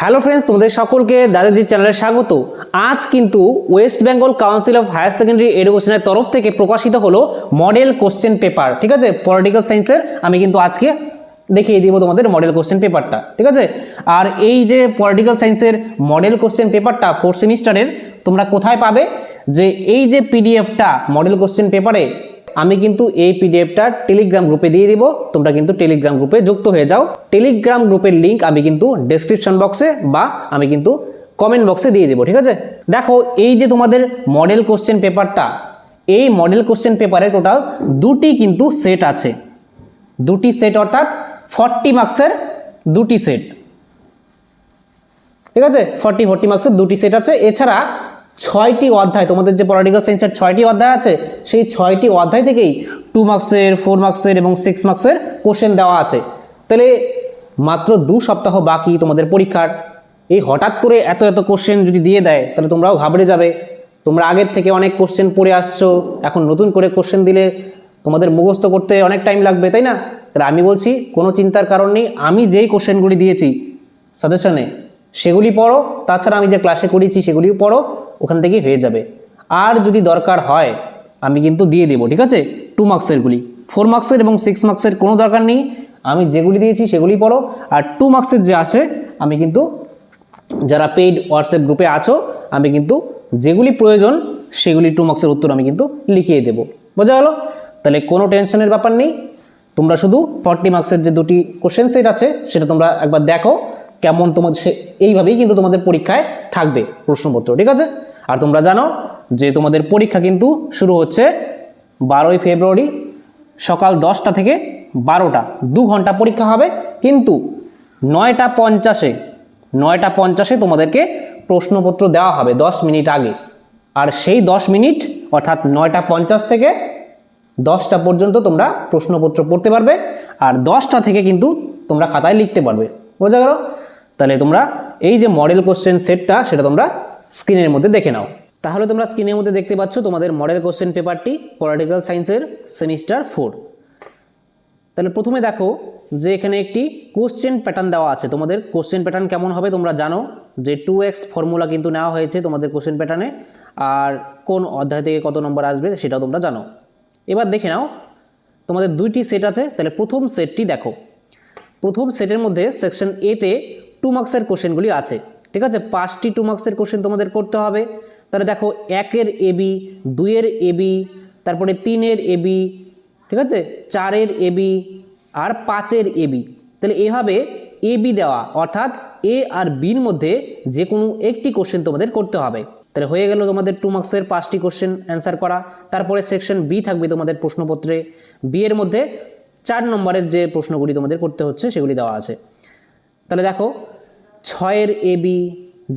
Hello friends তোমাদের সকলকে দাদাজি চ্যানেলে স্বাগত। আজ কিন্তু West Bengal council of higher secondary এডুকেশনের তরফ থেকে প্রকাশিত হলো মডেল কোশ্চেন পেপার ঠিক আছে? পলিটিক্যাল সায়েন্সের আমি কিন্তু আজকে দেখিয়ে দিব তোমাদের মডেল কোশ্চেন পেপারটা ঠিক আছে? আর এই যে পলিটিক্যাল সায়েন্সের মডেল কোশ্চেন পেপারটা ফোর্থ সেমিস্টারের তোমরা কোথায় পাবে? যে এই যে পিডিএফটা মডেল কোশ্চেন পেপারে আমি কিন্তু এই পিডিএফটা টেলিগ্রাম গ্রুপে দিয়ে দিব। তোমরা কিন্তু টেলিগ্রাম গ্রুপে যুক্ত হয়ে যাও। টেলিগ্রাম গ্রুপের লিংক আমি কিন্তু ডেসক্রিপশন বক্সে বা আমি কিন্তু কমেন্ট বক্সে দিয়ে দেবো, ঠিক আছে? দেখো, এই যে তোমাদের মডেল কোশ্চেন পেপারটা এই মডেল কোশ্চেন পেপারে টোটাল দুটি কিন্তু সেট আছে। দুটি সেট অর্থাৎ ফর্টি মার্কসের দুটি সেট ঠিক আছে? ফর্টি ফর্টি মার্কসের দুটি সেট আছে। এছাড়া ছয়টি অধ্যায়, তোমাদের যে পলিটিক্যাল সায়েন্সের ছয়টি অধ্যায় আছে, সেই ছয়টি অধ্যায় থেকেই টু মার্কসের ফোর মার্কসের এবং সিক্স মার্কসের কোশ্চেন দেওয়া আছে। তাহলে মাত্র দু সপ্তাহ বাকি তোমাদের পরীক্ষার। এই হঠাৎ করে এত এত কোশ্চেন যদি দিয়ে দেয়, তাহলে তোমরাও ঘাবড়ে যাবে। তোমরা আগের থেকে অনেক কোশ্চেন পড়ে আসছো, এখন নতুন করে কোশ্চেন দিলে তোমাদের মুখস্থ করতে অনেক টাইম লাগবে, তাই না? তাহলে আমি বলছি, কোনো চিন্তার কারণ নেই, আমি যেই কোশ্চেনগুলি দিয়েছি সাজেশনে সেগুলি পড়ো। তাছাড়া আমি যে ক্লাসে করেছি, সেগুলিও পড়ো। ওখান থেকেই হয়ে যাবে। আর যদি দরকার হয়, আমি কিন্তু দিয়ে দেবো, ঠিক আছে? টু মার্কসেরগুলি ফোর মার্কসের এবং সিক্স মার্কসের কোনো দরকার নেই। আমি যেগুলি দিয়েছি সেগুলি পড়ো। আর টু মার্কসের যে আছে, আমি কিন্তু যারা পেইড হোয়াটসঅ্যাপ গ্রুপে আছো, আমি কিন্তু যেগুলি প্রয়োজন, সেগুলি টু মার্কসের উত্তর আমি কিন্তু লিখিয়ে দেবো। বোঝা গেল? তাহলে কোনো টেনশনের ব্যাপার নেই। তোমরা শুধু ফর্টি মার্কসের যে দুটি কোশ্চেন সেট আছে, সেটা তোমরা একবার দেখো। কেমন তোমাদের সে এইভাবেই কিন্তু তোমাদের পরীক্ষায় থাকবে প্রশ্নপত্র, ঠিক আছে? আর তোমরা জানো যে তোমাদের পরীক্ষা কিন্তু শুরু হচ্ছে বারোই ফেব্রুয়ারি সকাল দশটা থেকে বারোটা। দু ঘণ্টা পরীক্ষা হবে, কিন্তু নয়টা পঞ্চাশে নয়টা পঞ্চাশে তোমাদেরকে প্রশ্নপত্র দেওয়া হবে দশ মিনিট আগে। আর সেই দশ মিনিট, অর্থাৎ নয়টা পঞ্চাশ থেকে দশটা পর্যন্ত তোমরা প্রশ্নপত্র পড়তে পারবে, আর দশটা থেকে কিন্তু তোমরা খাতায় লিখতে পারবে। বোঝা গেল? তাহলে তোমরা এই যে মডেল কোশ্চেন সেটটা সেটা তোমরা স্ক্রিনের মধ্যে দেখে নাও। তাহলে তোমরা স্ক্রিনের মধ্যে দেখতে পাচ্ছ তোমাদের মডেল কোশ্চেন পেপারটি পলিটিক্যাল সায়েন্সের সেমিস্টার ফোর তাহলে প্রথমে দেখো যে এখানে একটি কোশ্চেন প্যাটার্ন দেওয়া আছে। তোমাদের কোশ্চেন প্যাটার্ন কেমন হবে তোমরা জানো যে টু এক্স ফর্মুলা কিন্তু নেওয়া হয়েছে তোমাদের কোশ্চেন প্যাটার্নে আর কোন অধ্যায় থেকে কত নম্বর আসবে সেটাও তোমরা জানো। এবার দেখে নাও, তোমাদের দুইটি সেট আছে, তাহলে প্রথম সেটটি দেখো। প্রথম সেটের মধ্যে সেকশন এতে টু মার্কসের কোশ্চেনগুলি আছে। ঠিক আছে? পাঁচটি টু মার্কসের কোশ্চেন তোমাদের করতে হবে। তাহলে দেখো, একের এবি দুইয়ের এবি তারপরে তিনের এবি ঠিক আছে? চারের এবি আর পাঁচের এবি তাহলে এভাবে এবি দেওয়া, অর্থাৎ এ আর বির মধ্যে যে কোনো একটি কোশ্চেন তোমাদের করতে হবে। তাহলে হয়ে গেল তোমাদের টু মার্কসের পাঁচটি কোশ্চেন অ্যান্সার করা। তারপরে সেকশন বি থাকবে তোমাদের প্রশ্নপত্রে। বি এর মধ্যে চার নম্বরের যে প্রশ্নগুলি তোমাদের করতে হচ্ছে, সেগুলি দেওয়া আছে। তাহলে দেখো ছয়ের এবি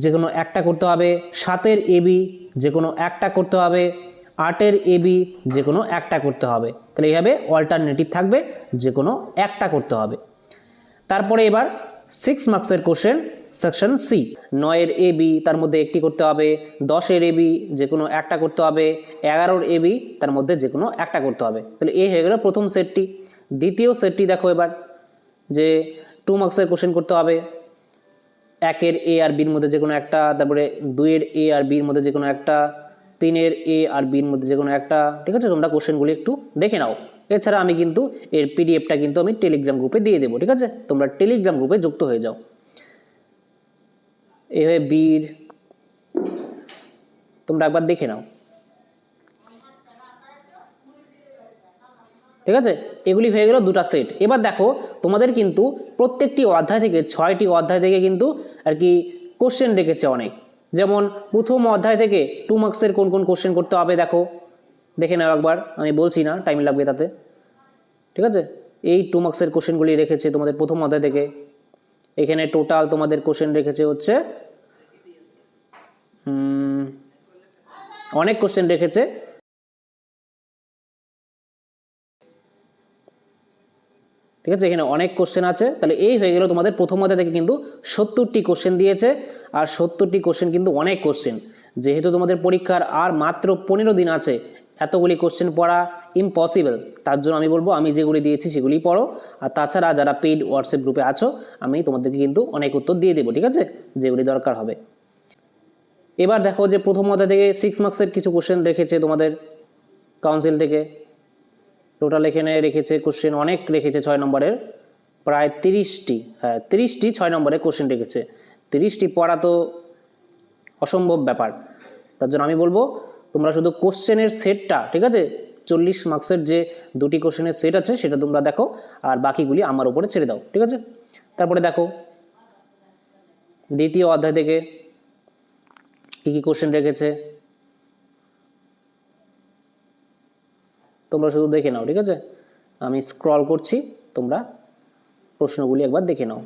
যে কোনো একটা করতে হবে, সাতের এবি যে কোনো একটা করতে হবে, আটের এবি যে কোনো একটা করতে হবে। তাহলে এইভাবে অল্টারনেটিভ থাকবে, যে কোনো একটা করতে হবে। তারপরে এবার সিক্স মার্কসের কোশ্চেন সেকশন সি নয়ের এ বি তার মধ্যে একটি করতে হবে, দশের এ বি যে কোনো একটা করতে হবে, এগারোর এ বি তার মধ্যে যে কোনো একটা করতে হবে। তাহলে এই হয়ে গেল প্রথম সেটটি দ্বিতীয় সেটটি দেখো এবার, যে টু মার্কসের কোশ্চেন করতে হবে একের এ আর বির মধ্যে যে কোনো একটা, তারপরে দুইয়ের এ আর বির মধ্যে যে কোনো একটা, তিনের এ আর বির মধ্যে যে কোনো একটা, ঠিক আছে? তোমরা কোশ্চেনগুলি একটু দেখে নাও। এছাড়া আমি কিন্তু এর পিডিএফটা কিন্তু আমি টেলিগ্রাম গ্রুপে দিয়ে দেবো, ঠিক আছে? তোমরা টেলিগ্রাম গ্রুপে যুক্ত হয়ে যাও। এভাবে বীর, তোমরা একবার দেখে নাও। ঠিক আছে? এগুলি হয়ে গেল দুটা সেট। এবার দেখো, তোমাদের কিন্তু প্রত্যেকটি অধ্যায় থেকে, ছয়টি অধ্যায় থেকে কিন্তু আর কি কোশ্চেন রেখেছে অনেক। যেমন, প্রথম অধ্যায় থেকে টু মার্কসের কোন কোন কোশ্চেন করতে হবে দেখো। দেখে নাও একবার, আমি বলছি না টাইম লাগবে তাতে। ঠিক আছে? এই টু মার্কসের কোশ্চেনগুলি রেখেছে তোমাদের প্রথম অধ্যায় থেকে। এখানে টোটাল তোমাদের কোশ্চেন রেখেছে হচ্ছে অনেক কোশ্চেন রেখেছে। ঠিক আছে? এখানে অনেক কোশ্চেন আছে। তাহলে এই হয়ে গেল তোমাদের প্রথম অধ্যায় থেকে কিন্তু সত্তরটি কোশ্চেন দিয়েছে। আর সত্তরটি কোশ্চেন কিন্তু অনেক কোশ্চেন যেহেতু তোমাদের পরীক্ষার আর মাত্র পনেরো দিন আছে, এতগুলি কোশ্চেন পড়া ইম্পসিবল তার জন্য আমি বলব, আমি যেগুলি দিয়েছি সেগুলি পড়ো। আর তাছাড়া যারা পেইড হোয়াটসঅ্যাপ গ্রুপে আছো, আমি তোমাদেরকে কিন্তু অনেক উত্তর দিয়ে দেবো, ঠিক আছে? যেগুলি দরকার হবে। এবার দেখো যে প্রথম অধ্যায় থেকে সিক্স মার্কসের কিছু কোশ্চেন রেখেছে তোমাদের কাউন্সিল থেকে। টোটাল এখানে রেখেছে কোশ্চেন অনেক রেখেছে ছয় নম্বরের। প্রায় তিরিশটি হ্যাঁ তিরিশটি ছয় নম্বরে কোশ্চেন রেখেছে। তিরিশটি পড়া তো অসম্ভব ব্যাপার। তার জন্য আমি বলব, তোমরা শুধু কোশ্চেনের সেটটা ঠিক আছে? চল্লিশ মার্কসের যে দুটি কোশ্চেনের সেট আছে, সেটা তোমরা দেখো, আর বাকিগুলি আমার উপরে ছেড়ে দাও, ঠিক আছে? তারপরে দেখো, দ্বিতীয় অধ্যায় থেকে কী কী কোশ্চেন রেখেছে? তোমরা শুধু দেখে নাও ঠিক আছে? আমি স্ক্রল করছি তোমরা প্রশ্নগুলি একবার দেখে নাও।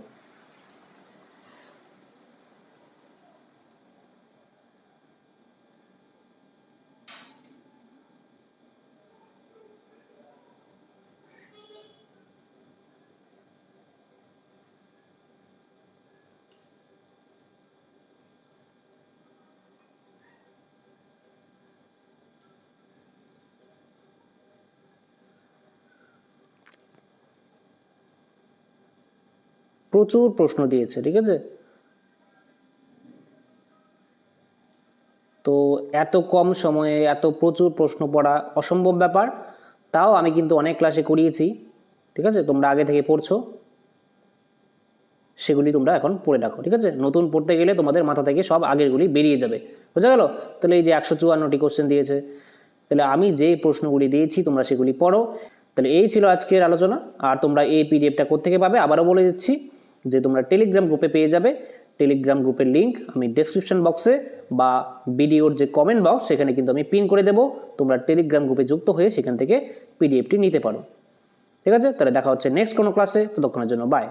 প্রচুর প্রশ্ন দিয়েছে, ঠিক আছে? তো এত কম সময়ে এত প্রচুর প্রশ্ন পড়া অসম্ভব ব্যাপার। তাও আমি কিন্তু অনেক ক্লাসে করিয়েছি, ঠিক আছে? তোমরা আগে থেকে পড়ছো। সেগুলি তোমরা এখন পড়ে রাখো ঠিক আছে? নতুন পড়তে গেলে তোমাদের মাথা থেকে সব আগেরগুলি বেরিয়ে যাবে। বোঝা গেল? তাহলে এই যে একশো চুয়ান্নটি কোশ্চেন দিয়েছে, তাহলে আমি যে প্রশ্নগুলি দিয়েছি তোমরা সেগুলি পড়ো। তাহলে এই ছিল আজকের আলোচনা। আর তোমরা এই পিডিএফটা কোথেকে পাবে? আবারও বলে দিচ্ছি। যে তোমরা টেলিগ্রাম গ্রুপে পেয়ে যাবে। টেলিগ্রাম গ্রুপের লিঙ্ক আমি ডেসক্রিপশন বক্সে বা ভিডিওর যে কমেন্ট বক্স সেখানে কিন্তু আমি পিন করে দেবো। তোমরা টেলিগ্রাম গ্রুপে যুক্ত হয়ে সেখান থেকে পিডিএফটি নিতে পারো। ঠিক আছে? তাহলে দেখা হচ্ছে নেক্সট কোনো ক্লাসে ততক্ষণের জন্য বাই